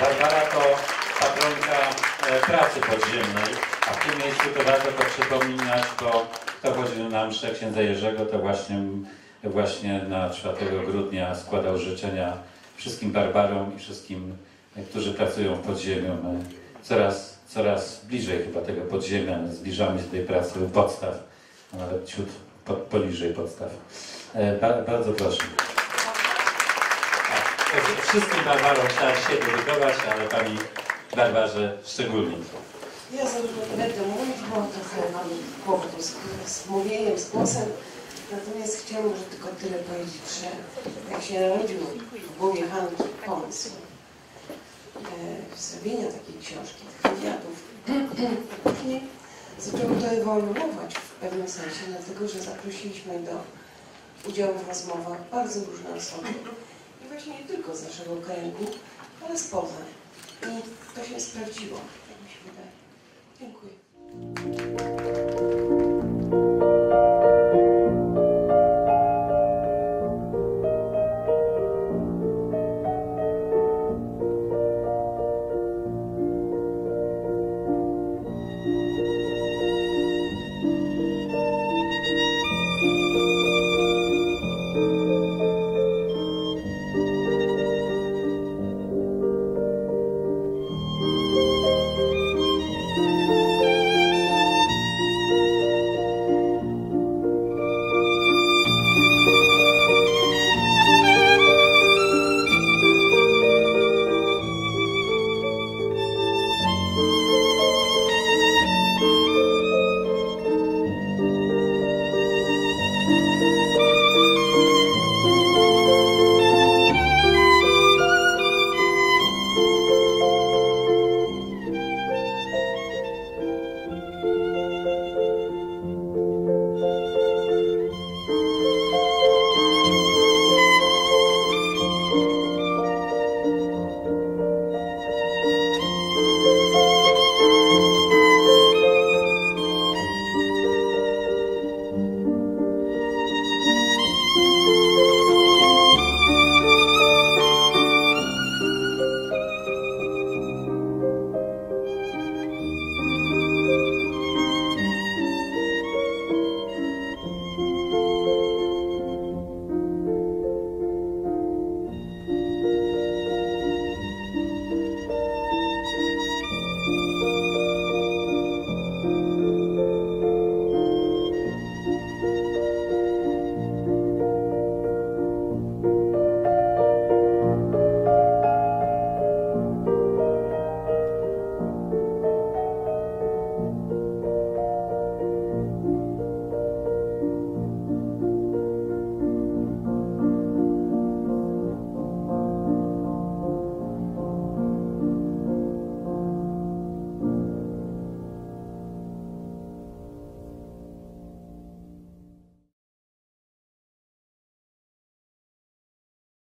Barbara to patronka e, pracy podziemnej, a w tym miejscu to warto to przypominać, bo kto chodził na mszę księdza Jerzego, to właśnie, właśnie na 4 grudnia składał życzenia wszystkim Barbarom i wszystkim, e, którzy pracują w podziemiu. My coraz, coraz bliżej chyba tego podziemia, my zbliżamy się do tej pracy u podstaw, a nawet ciut po, poniżej podstaw. E, ba, bardzo proszę. Tak, także Wszystkim Barbarom trzeba się dedykować, ale Pani Barbarze szczególnie. Ja zarówno będę mówić, bo trochę mam kłopotu z, z mówieniem, z głosem. Natomiast chciałam może tylko tyle powiedzieć, że jak się narodził w głowie Hanki pomysł e, zrobienia takiej książki, tych wywiadów, później zaczęło to ewoluować w pewnym sensie, dlatego że zaprosiliśmy do udziału w rozmowach bardzo różne osoby. Z naszego kręgu, ale spoza. I to się sprawdziło, jak mi się wydaje. Dziękuję.